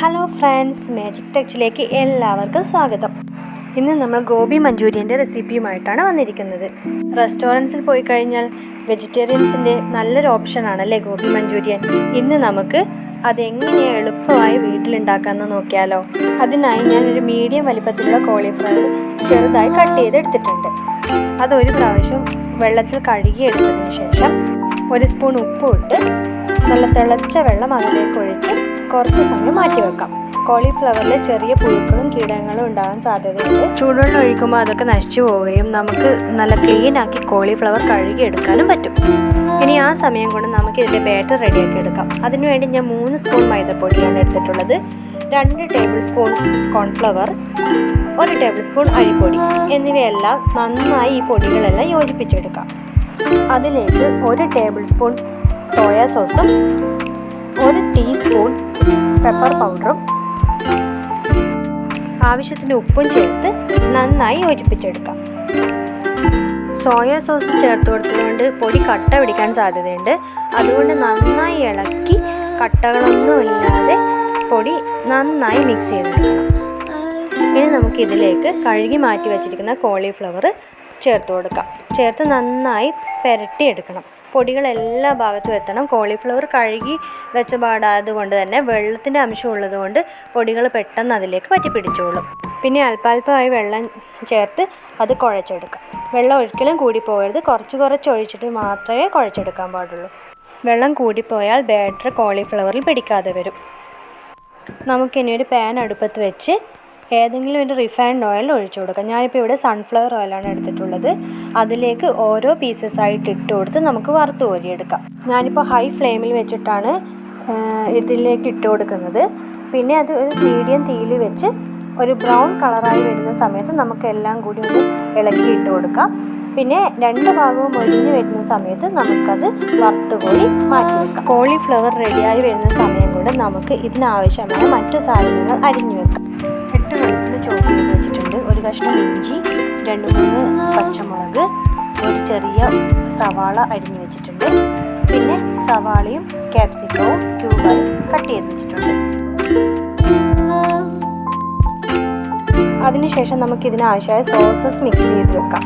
Hello friends magic ടച്ചിലേക്ക് എല്ലാവർക്കും സ്വാഗതം. ഇന്ന് നമ്മൾ ഗോബി മഞ്ചൂരിയന്റെ റെസിപ്പിയുമായിട്ടാണ് വന്നിരിക്കുന്നത്. റെസ്റ്റോറൻസിൽ പോയി കഴിഞ്ഞാൽ വെജിറ്റേറിയൻസിന്റെ നല്ലൊരു ഓപ്ഷനാണല്ലേ ഗോബി മഞ്ചൂരിയൻ? ഇന്ന് നമുക്ക് അതെങ്ങനെയാണ് എളുപ്പമായി വീട്ടിലുണ്ടാക്കാമെന്ന് നോക്കിയാലോ. അതിനായി ഞാനൊരു മീഡിയം വലിപ്പത്തിലുള്ള കോളിഫ്ലവർ ചെറുതായി കട്ട് ചെയ്തെടുത്തിട്ടുണ്ട്. അതൊരു പ്രാവശ്യം വെള്ളത്തിൽ കഴുകി എടുത്തതിന് ശേഷം ഒരു സ്പൂൺ ഉപ്പും ഇട്ട് നല്ല തിളച്ച വെള്ളം അതിലേക്ക് ഒഴിച്ച് കുറച്ച് സമയം മാറ്റി വെക്കാം കോളിഫ്ലവറിൽ ചെറിയ പുഴുക്കളും കീടങ്ങളും ഉണ്ടാകാൻ സാധ്യതയുണ്ട്. ചൂടുവെള്ളം ഒഴിക്കുമ്പോൾ അതൊക്കെ നശിച്ചു പോവുകയും നമുക്ക് നല്ല ക്ലീൻ ആക്കി കോളിഫ്ലവർ കഴുകി എടുക്കാനും പറ്റും. ഇനി ആ സമയം കൊണ്ട് നമുക്ക് ഇതിന്റെ ബാറ്റർ റെഡിയാക്കി എടുക്കാം. അതിനുവേണ്ടി ഞാൻ മൂന്ന് സ്പൂൺ മൈദപ്പൊടിയാണ് എടുത്തിട്ടുള്ളത്. രണ്ട് ടേബിൾ സ്പൂൺ കോൺഫ്ലവർ ഒരു ടേബിൾ സ്പൂൺ അരിപ്പൊടി എന്നിവയെല്ലാം നന്നായി ഈ പൊടികളെല്ലാം യോജിപ്പിച്ചെടുക്കാം. അതിലേക്ക് ഒരു ടേബിൾ സ്പൂൺ സോയാ സോസും ടീസ്പൂൺ പെപ്പർ പൗഡറും ആവശ്യത്തിന് ഉപ്പും ചേർത്ത് നന്നായി യോജിപ്പിച്ചെടുക്കാം. സോയ സോസ് ചേർത്ത് കൊടുത്തതുകൊണ്ട് പൊടി കട്ട പിടിക്കാൻ സാധ്യതയുണ്ട്. അതുകൊണ്ട് നന്നായി ഇളക്കി കട്ടകളൊന്നുമില്ലാതെ പൊടി നന്നായി മിക്സ് ചെയ്തെടുക്കണം. ഇനി നമുക്ക് ഇതിലേക്ക് കഴുകി മാറ്റി വച്ചിരിക്കുന്ന കോളിഫ്ലവർ ചേർത്ത് കൊടുക്കാം. ചേർത്ത് നന്നായി പുരട്ടിയെടുക്കണം. പൊടികൾ എല്ലാ ഭാഗത്തും എത്തണം. കോളിഫ്ലവർ കഴുകി വെച്ച പാടായതുകൊണ്ട് തന്നെ വെള്ളത്തിന്റെ അംശം ഉള്ളതുകൊണ്ട് പൊടികൾ പെട്ടെന്ന് അതിലേക്ക് പറ്റി പിടിച്ചോളും പിന്നെ അല്പാൽപ്പമായി വെള്ളം ചേർത്ത് അത് കുഴച്ചെടുക്കാം. വെള്ളം ഒരിക്കലും കൂടി പോകരുത് കുറച്ച് കുറച്ച് ഒഴിച്ചിട്ട് മാത്രമേ കുഴച്ചെടുക്കാൻ പാടുള്ളൂ. വെള്ളം കൂടിപ്പോയാൽ ബാറ്റർ കോളിഫ്ലവറിൽ പിടിക്കാതെ വരും. നമുക്കിനി ഒരു പാൻ അടുപ്പത്ത് വെച്ച് ഏതെങ്കിലും ഒരു റിഫൈൻഡ് ഓയിൽ ഒഴിച്ചു കൊടുക്കാം. ഞാനിപ്പോൾ ഇവിടെ സൺഫ്ലവർ ഓയിലാണ് എടുത്തിട്ടുള്ളത്. അതിലേക്ക് ഓരോ പീസസ് ആയിട്ട് ഇട്ട് കൊടുത്ത് നമുക്ക് വറുത്ത് കോരിയെടുക്കാം ഞാനിപ്പോൾ ഹൈ ഫ്ലെയിമിൽ വെച്ചിട്ടാണ് ഇതിലേക്ക് ഇട്ട് കൊടുക്കുന്നത്. പിന്നെ അത് ഒരു മീഡിയം തീയിൽ വെച്ച് ഒരു ബ്രൗൺ കളറായി വരുന്ന സമയത്ത് നമുക്ക് എല്ലാം കൂടി ഒന്ന് ഇളക്കി ഇട്ട് കൊടുക്കാം. പിന്നെ രണ്ട് ഭാഗവും ഒഴിഞ്ഞ് വരുന്ന സമയത്ത് നമുക്കത് വറുത്ത് കോരി മാറ്റി വെക്കാം. കോളിഫ്ലവർ റെഡിയായി വരുന്ന സമയം കൊണ്ട് നമുക്ക് ഇതിനാവശ്യമായ മറ്റു സാധനങ്ങൾ അരിഞ്ഞു വെക്കാം. ചോപ്പ് വെച്ചിട്ടുണ്ട് ഒരു കഷ്ണം ഇഞ്ചി രണ്ട് മൂന്ന് പച്ചമുളക് ഒരു ചെറിയ സവാള അരിഞ്ഞു വെച്ചിട്ടുണ്ട്. പിന്നെ സവാളയും ക്യാപ്സിക്കവും ക്യൂബറും കട്ട് ചെയ്ത് വെച്ചിട്ടുണ്ട്. അതിനുശേഷം നമുക്ക് ഇതിനാവശ്യമായ സോസസ് മിക്സ് ചെയ്ത് വെക്കാം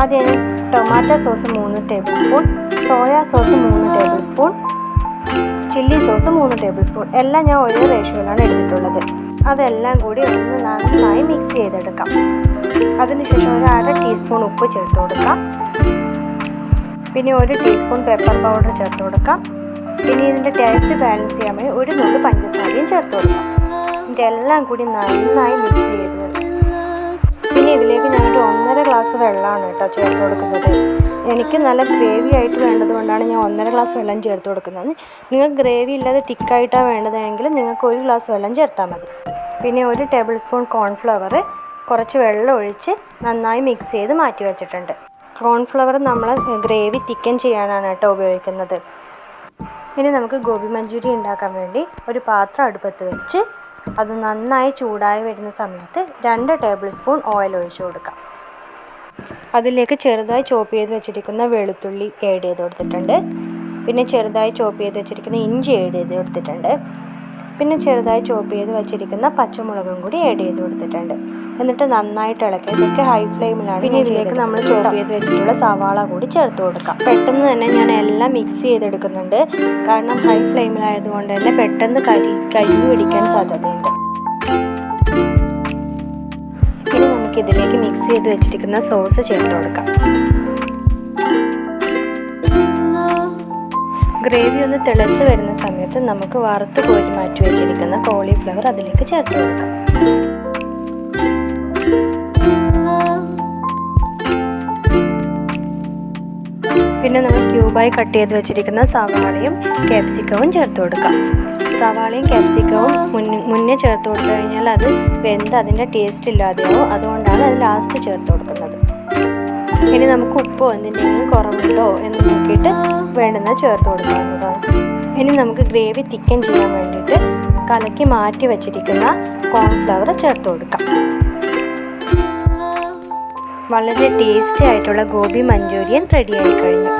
ആദ്യം ടൊമാറ്റോ സോസ് മൂന്ന് ടേബിൾ സ്പൂൺ സോയാ സോസ് മൂന്ന് ടേബിൾ സ്പൂൺ ചില്ലി സോസ് മൂന്ന് ടേബിൾ സ്പൂൺ എല്ലാം ഞാൻ ഒരേ റേഷ്യോയിലാണ് എടുത്തിട്ടുള്ളത്. അതെല്ലാം കൂടി ഒന്ന് നന്നായി മിക്സ് ചെയ്തെടുക്കാം. അതിനുശേഷം ഒരു അര ടീസ്പൂൺ ഉപ്പ് ചേർത്ത് കൊടുക്കാം. പിന്നെ ഒരു ടീസ്പൂൺ പെപ്പർ പൗഡർ ചേർത്ത് കൊടുക്കാം. പിന്നെ ഇതിന്റെ ടേസ്റ്റ് ബാലൻസ് ചെയ്യാൻ വേണ്ടി ഒരു നൂറ് പഞ്ചസാരയും ചേർത്ത് കൊടുക്കാം. ഇതെല്ലാം കൂടി നന്നായി മിക്സ് ചെയ്ത് പിന്നെ ഇതിലേക്ക് ഗ്ലാസ് വെള്ളമാണ് കേട്ടോ ചേർത്ത് കൊടുക്കുന്നത്. എനിക്ക് നല്ല ഗ്രേവി ആയിട്ട് വേണ്ടത് കൊണ്ടാണ് ഞാൻ ഒന്നര ഗ്ലാസ് വെള്ളം ചേർത്ത് കൊടുക്കുന്നത്. നിങ്ങൾക്ക് ഗ്രേവി ഇല്ലാതെ തിക്കായിട്ടാണ് വേണ്ടതെങ്കിൽ നിങ്ങൾക്ക് ഒരു ഗ്ലാസ് വെള്ളം ചേർത്താൽ മതി. പിന്നെ ഒരു ടേബിൾ സ്പൂൺ കോൺഫ്ലവർ കുറച്ച് വെള്ളം ഒഴിച്ച് നന്നായി മിക്സ് ചെയ്ത് മാറ്റി വെച്ചിട്ടുണ്ട്. കോൺഫ്ലവർ നമ്മൾ ഗ്രേവി തിക്കൻ ചെയ്യാനാണ് കേട്ടോ ഉപയോഗിക്കുന്നത്. ഇനി നമുക്ക് ഗോബി മഞ്ചൂരി ഉണ്ടാക്കാൻ വേണ്ടി ഒരു പാത്രം അടുപ്പത്ത് വെച്ച് അത് നന്നായി ചൂടായി വരുന്ന സമയത്ത് രണ്ട് ടേബിൾ സ്പൂൺ ഓയിൽ ഒഴിച്ചു കൊടുക്കാം. അതിലേക്ക് ചെറുതായി ചോപ്പ് ചെയ്ത് വെച്ചിരിക്കുന്ന വെളുത്തുള്ളി ഏഡ് ചെയ്ത് കൊടുത്തിട്ടുണ്ട്. പിന്നെ ചെറുതായി ചോപ്പ് ചെയ്ത് വെച്ചിരിക്കുന്ന ഇഞ്ചി ഏഡ് ചെയ്ത് കൊടുത്തിട്ടുണ്ട്. പിന്നെ ചെറുതായി ചോപ്പ് ചെയ്ത് വെച്ചിരിക്കുന്ന പച്ചമുളകും കൂടി ആഡ് ചെയ്ത് കൊടുത്തിട്ടുണ്ട്. എന്നിട്ട് നന്നായിട്ട് ഇളക്കി ഇതൊക്കെ ഹൈ ഫ്ലെയിമിലാണ് പിന്നെ ഇതിലേക്ക് നമ്മൾ ചോപ്പ് ചെയ്ത് വെച്ചിട്ടുള്ള സവാള കൂടി ചേർത്ത് കൊടുക്കാം. പെട്ടെന്ന് തന്നെ ഞാൻ എല്ലാം മിക്സ് ചെയ്തെടുക്കുന്നുണ്ട്. കാരണം ഹൈ ഫ്ലെയിമിലായതുകൊണ്ട് തന്നെ പെട്ടെന്ന് കരി കരിഞ്ഞു പിടിക്കാൻ സാധ്യതയുണ്ട്. നമുക്ക് ഇതിലേക്ക് മിക്സ് ചെയ്ത് വെച്ചിരിക്കുന്ന സോസ് ചേർത്ത് കൊടുക്കാം. ഗ്രേവി ഒന്ന് തിളച്ച് വരുന്ന സമയത്ത് നമുക്ക് വറുത്ത് കോരി മാറ്റി വെച്ചിരിക്കുന്ന കോളിഫ്ലവർ അതിലേക്ക് ചേർത്ത് കൊടുക്കാം. പിന്നെ നമ്മൾ ക്യൂബായി കട്ട് ചെയ്ത് വെച്ചിരിക്കുന്ന സവാളയും ക്യാപ്സിക്കവും ചേർത്ത് കൊടുക്കാം. സവാളയും ക്യാപ്സിക്കവും മുന്നേ ചേർത്ത് കൊടുത്തു കഴിഞ്ഞാൽ അത് വെന്ത് അതിന്റെ ടേസ്റ്റ് ഇല്ലാതെയാവും. അതുകൊണ്ടാണ് അത് ലാസ്റ്റ് ചേർത്ത് കൊടുക്കുന്നത്. ഇനി നമുക്ക് ഉപ്പോ എന്തിന്റെങ്കിലും കുറവുണ്ടോ എന്ന് നോക്കിയിട്ട് വേണ്ടുന്നത് ചേർത്ത് കൊടുക്കാവുന്നതാണ് ഇനി നമുക്ക് ഗ്രേവി തിക്കൻ ചെയ്യാൻ വേണ്ടിയിട്ട് കലക്കി മാറ്റി വച്ചിരിക്കുന്ന കോൺഫ്ലവർ ചേർത്ത് കൊടുക്കാം. വളരെ ടേസ്റ്റി ആയിട്ടുള്ള ഗോബി മഞ്ചൂരിയൻ റെഡിയായി കഴിഞ്ഞു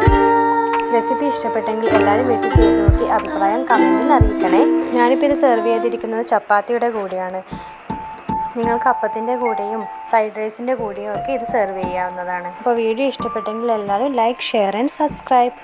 റെസിപ്പി ഇഷ്ടപ്പെട്ടെങ്കിൽ എല്ലാവരും വീട്ടിൽ ചെയ്ത് നോക്കി അഭിപ്രായം കമന്റിൽ അറിയിക്കണേ. ഞാനിപ്പോൾ ഇത് സെർവ് ചെയ്തിരിക്കുന്നത് ചപ്പാത്തിയുടെ കൂടെയാണ്. നിങ്ങൾക്ക് അപ്പത്തിന്റെ കൂടെയും ഫ്രൈഡ് റൈസിന്റെ കൂടെയും ഒക്കെ ഇത് സെർവ് ചെയ്യാവുന്നതാണ്. അപ്പോൾ വീഡിയോ ഇഷ്ടപ്പെട്ടെങ്കിൽ എല്ലാവരും ലൈക്ക് ഷെയർ ആൻഡ് സബ്സ്ക്രൈബ്